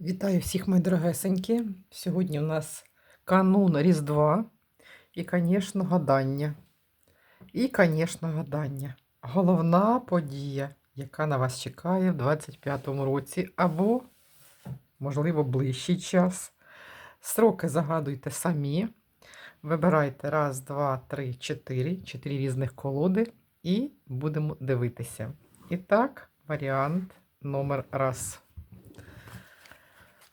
Вітаю всіх, мої дорогесенькі. Сьогодні у нас канун Різдва і, звісно, гадання. І, звісно, гадання. Головна подія, яка на вас чекає в 25-му році, або, можливо, ближчий час. Сроки загадуйте самі. Вибирайте раз, два, три, чотири. Чотири різних колоди і будемо дивитися. І так, варіант номер раз.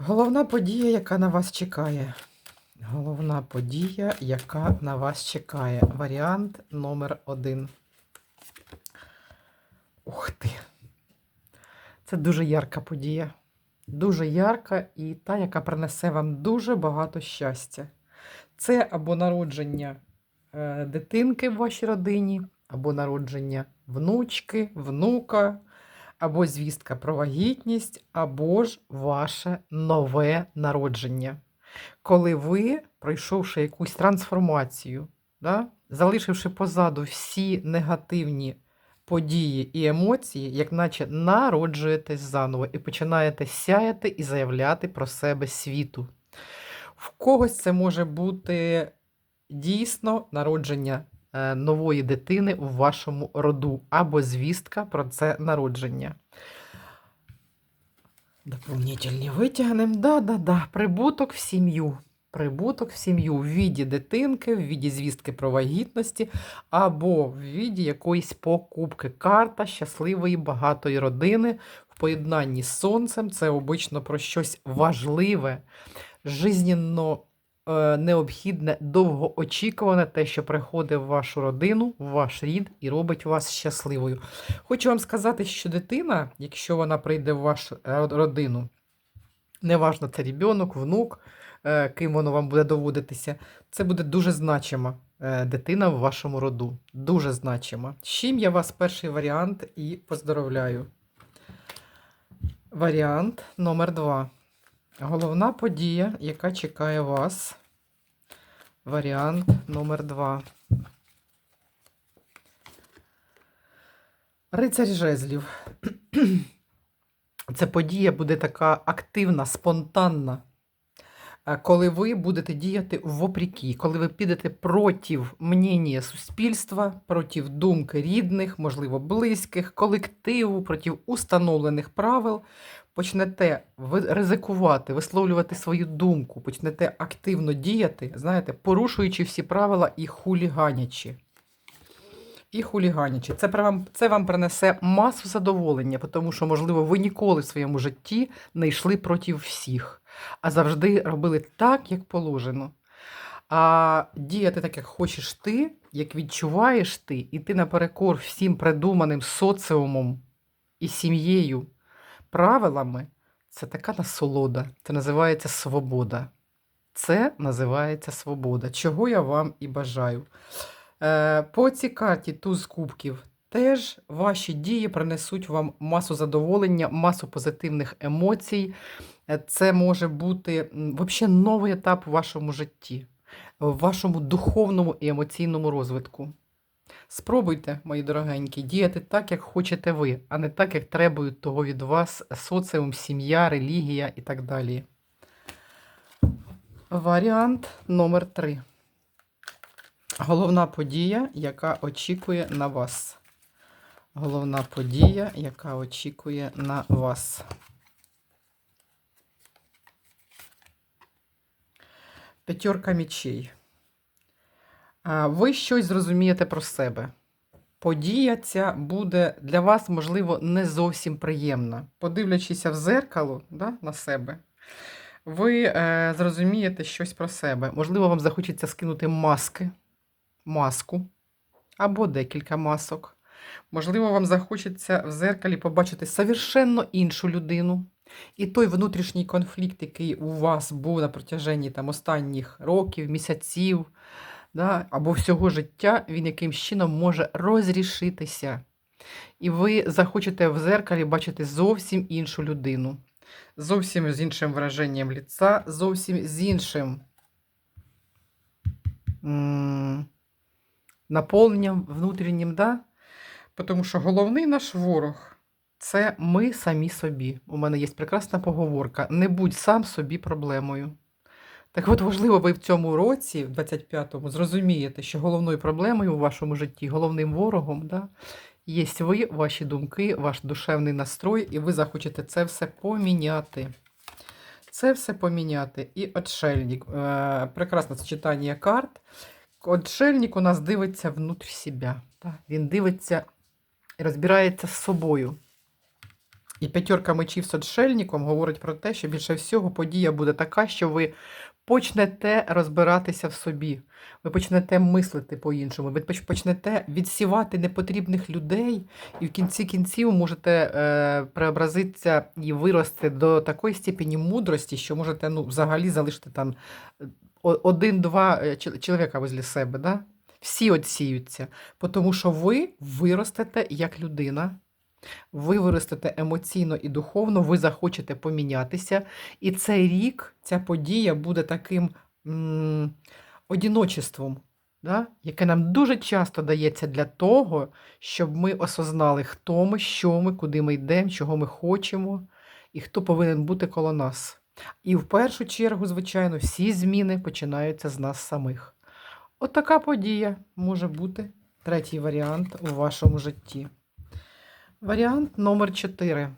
Головна подія, яка на вас чекає. Головна подія, яка на вас чекає. Варіант номер один. Ух ти! Це дуже ярка подія. Дуже ярка і та, яка принесе вам дуже багато щастя. Це або народження е, дитинки в вашій родині, або народження внучки, внука, або звістка про вагітність, або ж ваше нове народження. Коли ви, пройшовши якусь трансформацію, да, залишивши позаду всі негативні події і емоції, як наче народжуєтесь заново і починаєте сяяти і заявляти про себе світу. В когось це може бути дійсно народження нової дитини в вашому роду або звістка про це народження. Доповнительні витягнемо. Да-да-да. Прибуток в сім'ю. Прибуток в сім'ю в віді дитинки, в віді звістки про вагітності, або в віді якоїсь покупки. Карта щасливої багатої родини в поєднанні з сонцем. Це обично про щось важливе, жизненно е, необхідне, довгоочікуване, те, що приходить в вашу родину, в ваш рід і робить вас щасливою. Хочу вам сказати, що дитина, якщо вона прийде в вашу е, родину, неважно, це ребенок, внук, е, ким воно вам буде доводитися, це буде дуже значима е, дитина в вашому роду. Дуже значима. З чим я вас перший варіант і поздоровляю. Варіант номер два. Головна подія, яка чекає вас. Варіант номер 2 Рицарь жезлів. Ця подія буде така активна, спонтанна. Коли ви будете діяти вопріки, коли ви підете проти мнення суспільства, проти думки рідних, можливо, близьких, колективу, проти установлених правил, почнете ризикувати, висловлювати свою думку, почнете активно діяти, знаєте, порушуючи всі правила і хуліганячи. І хуліганячи. Це, вам, це вам принесе масу задоволення, тому що, можливо, ви ніколи в своєму житті не йшли проти всіх, а завжди робили так, як положено. А діяти так, як хочеш ти, як відчуваєш ти, і ти наперекор всім придуманим соціумом і сім'єю, правилами, це така насолода. Це називається свобода. Це називається свобода, чого я вам і бажаю. Е, По цій карті туз кубків теж ваші дії принесуть вам масу задоволення, масу позитивних емоцій. Е, Це може бути взагалі новий етап у вашому житті, в вашому духовному і емоційному розвитку. Спробуйте, мої дорогенькі, діяти так, як хочете ви, а не так, як требують того від вас соціум, сім'я, релігія і так далі. Варіант номер 3. Головна подія, яка очікує на вас. Головна подія, яка очікує на вас. П'ятерка мічей. Ви щось зрозумієте про себе. Подія ця буде для вас, можливо, не зовсім приємна. Подивлячися в зеркало да, на себе, ви е, зрозумієте щось про себе. Можливо, вам захочеться скинути маски, маску або декілька масок. Можливо, вам захочеться в зеркалі побачити совершенно іншу людину. І той внутрішній конфлікт, який у вас був на протяженні там, останніх років, місяців, да, або всього життя, він якимсь чином може розрішитися. І ви захочете в зеркалі бачити зовсім іншу людину, зовсім з іншим враженням ліца, зовсім з іншим наповненням внутрішнім. Да? Тому що головний наш ворог це ми самі собі. У мене є прекрасна поговорка: не будь сам собі проблемою. Так от, важливо, ви в цьому році, в 25-му, зрозумієте, що головною проблемою у вашому житті, головним ворогом, да, є ви, ваші думки, ваш душевний настрой, і ви захочете це все поміняти. Це все поміняти. І отшельник. Е, прекрасне сочетання карт. Отшельник у нас дивиться внутрь себе. Да? Він дивиться і розбирається з собою. І п'ятерка мечів з отшельником говорить про те, що більше всього подія буде така, що ви почнете розбиратися в собі, ви почнете мислити по-іншому, ви почнете відсівати непотрібних людей, і в кінці кінців можете е, преобразитися і вирости до такої степені мудрості, що можете ну, взагалі залишити там е, один-два е, чоловіка возле себе. Да? Всі відсіються, тому що ви виростете як людина. Ви виростете емоційно і духовно, ви захочете помінятися. І цей рік, ця подія буде таким м- одіночеством, да? яке нам дуже часто дається для того, щоб ми осознали, хто ми, що ми, куди ми йдемо, чого ми хочемо, і хто повинен бути коло нас. І в першу чергу, звичайно, всі зміни починаються з нас самих. От подія може бути третій варіант у вашому житті. Варіант номер 4.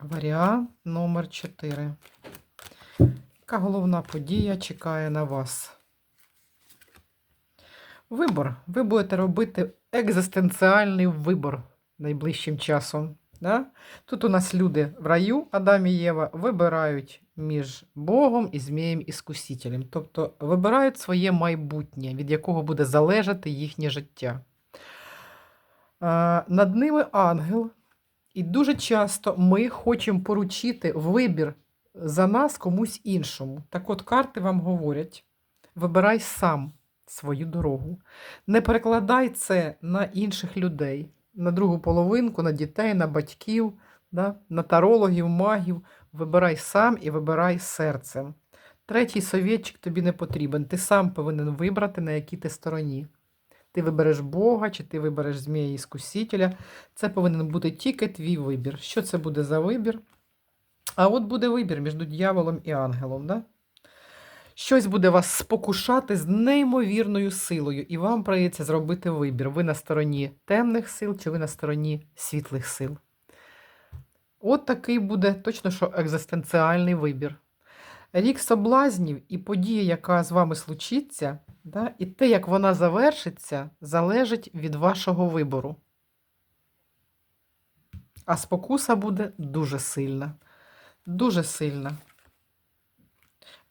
Варіант номер 4. Яка головна подія чекає на вас? Вибор. Ви будете робити екзистенціальний вибор найближчим часом. Да? Тут у нас люди в раю, Адам і Єва, вибирають між Богом і Змієм Іскусителем. Тобто вибирають своє майбутнє, від якого буде залежати їхнє життя. Над ними ангел, і дуже часто ми хочемо поручити вибір за нас комусь іншому. Так от карти вам говорять: вибирай сам свою дорогу. Не перекладай це на інших людей, на другу половинку, на дітей, на батьків, да? на тарологів, магів. Вибирай сам і вибирай серцем. Третій совєтчик тобі не потрібен. Ти сам повинен вибрати, на якій ти стороні. Ти вибереш Бога, чи ти вибереш змія іскусителя. Це повинен бути тільки твій вибір. Що це буде за вибір? А от буде вибір між дьяволом і ангелом. Да? Щось буде вас спокушати з неймовірною силою, і вам прийдеться зробити вибір. Ви на стороні темних сил, чи ви на стороні світлих сил. От такий буде точно що екзистенціальний вибір. Рік соблазнів і подія, яка з вами случиться, да, і те, як вона завершиться, залежить від вашого вибору. А спокуса буде дуже сильна. Дуже сильна.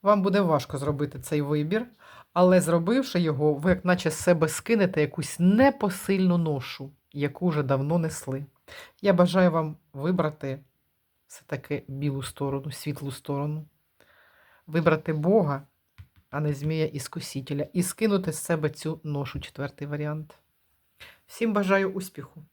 Вам буде важко зробити цей вибір, але зробивши його, ви як наче з себе скинете якусь непосильну ношу, яку вже давно несли. Я бажаю вам вибрати все-таки білу сторону, світлу сторону, вибрати Бога, а не змія іскусителя, і скинути з себе цю ношу, четвертий варіант. Всім бажаю успіху!